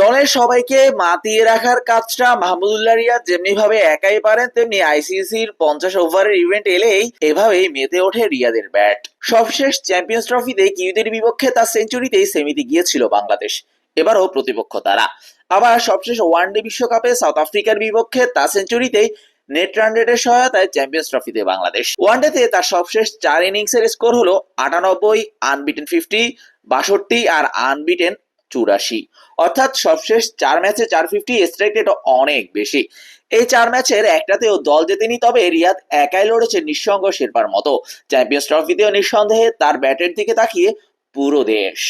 দলের সবাইকে মাতিয়ে রাখার কাজটা মাহমুদুল্লাহ রিয়াদ যেমনি ভাবে একাই পারেন, তেমনি আইসিসির পঞ্চাশ ওভারের ইভেন্ট এলেই এভাবেই মেতে ওঠে রিয়াদের ব্যাট সবশেষ চ্যাম্পিয়ন্স ট্রফিতে কিউদের বিপক্ষে তার সেঞ্চুরিতেই সেমিতে গিয়েছিল বাংলাদেশ। এবারও প্রতিপক্ষ তারা। আবার সবশেষ ওয়ানডে বিশ্বকাপে সাউথ আফ্রিকার বিপক্ষে তার সেঞ্চুরিতেই নেট রান রেটের সহায়তায় চ্যাম্পিয়ন্স ট্রফিতে বাংলাদেশ। ওয়ানডেতে তার সবশেষ চার ইনিংসের স্কোর হলো আটানব্বই আনবিটেন ফিফটি বাষট্টি আর আনবিটেন চুরাশি। অর্থাৎ সবশেষ চার ম্যাচে চার ফিফটি স্ট্রাইক রেট অনেক বেশি। এই চার ম্যাচের একটাতেও দল জেতেনি তবে রিয়াদ একাই লড়েছে নিঃসঙ্গ শেরপার মতো। চ্যাম্পিয়ন্স ট্রফিতেও নিঃসন্দেহে তার ব্যাটের দিকে তাকিয়ে পুরো দেশ।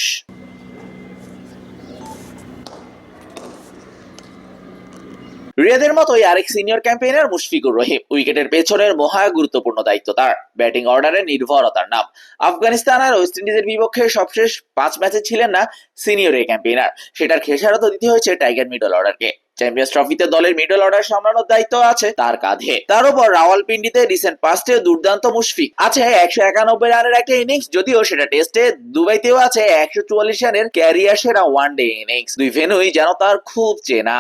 রিয়াদের মতোই আরেক সিনিয়র ক্যাম্পেইনার মুশফিকুর রহিম। উইকেটের পেছনের মহা গুরুত্বপূর্ণ দায়িত্ব তার। ব্যাটিং অর্ডারে নির্ভরতার নাম। আফগানিস্তান আর ওয়েস্ট ইন্ডিজের বিপক্ষে সবশেষ পাঁচ ম্যাচে ছিলেন না সিনিয়র এই ক্যাম্পেইনার। সেটার খেসারত দিতে হয়েছে টাইগার মিডল অর্ডারকে। চ্যাম্পিয়ন্স ট্রফিতে দলের মিডল অর্ডার সামলানোর দায়িত্ব আছে তার কাঁধে। তার উপর রাওয়ালপিন্ডিতে রিসেন্ট পাস্টে দুর্দান্ত মুশফিক। আছে একশো একানব্বই রানের একটা ইনিংস, যদিও সেটা টেস্টে দুবাইতেও আছে একশো চুয়াল্লিশ রানের ক্যারিয়ার সেরা ওয়ান ডে ইনিংস। দুই ভেনুই যেন তার খুব চেনা।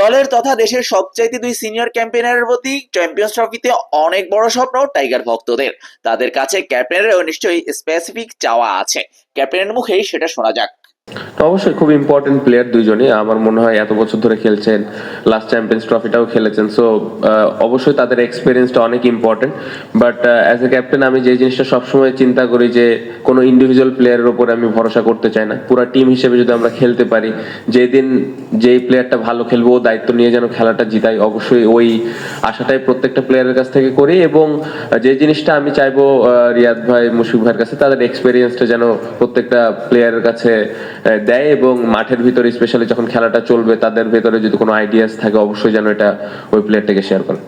দলের তথা দেশের সবচাইতে দুই সিনিয়র ক্যাম্পেনারের প্রতি চ্যাম্পিয়ন্স ট্রফিতে অনেক বড় স্বপ্ন টাইগার ভক্তদের। তাদের কাছে ক্যাপ্টেনেরও নিশ্চয়ই স্পেসিফিক চাওয়া আছে। ক্যাপ্টেনের মুখেই সেটা শোনা যাক। তো অবশ্যই খুব ইম্পর্টেন্ট প্লেয়ার দুইজনই। আমার মনে হয় এত বছর ধরে খেলছেন লাস্ট চ্যাম্পিয়ন্স ট্রফিটাও খেলেছেন। সো অবশ্যই তাদের এক্সপিরিয়েন্সটা অনেক important but as a captain আমি যে জিনিসটা সবসময় চিন্তা করি যে, কোনো ইন্ডিভিজুয়াল প্লেয়ারের ওপরে আমি ভরসা করতে চাই না। পুরো টিম হিসেবে যদি আমরা খেলতে পারি, যেদিন যেই প্লেয়ারটা ভালো খেলব, ও দায়িত্ব নিয়ে যেন খেলাটা জিতাই অবশ্যই ওই আশাটাই প্রত্যেকটা প্লেয়ারের কাছ থেকে করি। এবং যে জিনিসটা আমি চাইব রিয়াদ ভাই, মুশফিক ভাইয়ের কাছে, তাদের এক্সপিরিয়েন্সটা যেন প্রত্যেকটা প্লেয়ারের কাছে দেয় এবং মাঠের ভিতরে স্পেশালি যখন খেলাটা চলবে তাদের ভেতরে যদি কোনো আইডিয়াস থাকে অবশ্যই যেন এটা ওই প্লেয়ারটাকে শেয়ার করে।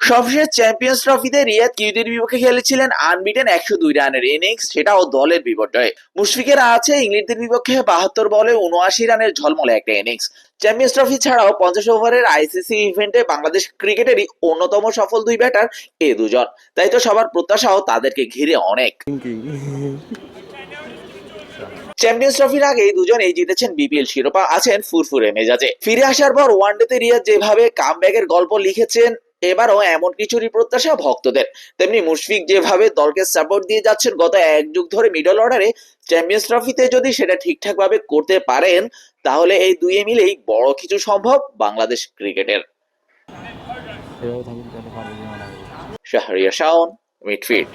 সবশেষ চ্যাম্পিয়ন্স ট্রফিতে রিয়াদ কিউদের বিপক্ষে খেলেছিলেন আনবিটেন একশো দুই রানের ইনিংস সেটাও দলের বিপর্যয়ে। মুশফিকের আছে ইংলিশদের বিপক্ষে বাহাত্তর বলে উনআশি রানের ঝলমলে একটা ইনিংস চ্যাম্পিয়ন্স ট্রফি ছাড়াও পঞ্চাশ ওভারের আইসিসি ইভেন্টে বাংলাদেশ ক্রিকেটেরই অন্যতম সফল দুই ব্যাটার এ দুজন। তাই তো সবার প্রত্যাশাও তাদেরকে ঘিরে অনেক। চ্যাম্পিয়ন্স ট্রফির আগে দুজনেই জিতেছেন বিপিএল শিরোপা আছেন ফুরফুরে মেজাজে। ফিরে আসার পর ওয়ানডেতে রিয়াদ যেভাবে কামব্যাকের গল্প লিখেছেন এবারও এমন কিছুরই প্রত্যাশা ভক্তদের। তেমনি মুশফিক যেভাবে দলকে সাপোর্ট দিয়ে যাচ্ছেন গত এক যুগ ধরে মিডল অর্ডারে চ্যাম্পিয়ন্স ট্রফিতে যদি সেটা ঠিকঠাক ভাবে করতে পারেন তাহলে এই দুয়ে মিলেই বড় কিছু সম্ভব বাংলাদেশ ক্রিকেটের। শাহরিয়া শাওন মিডফিল্ড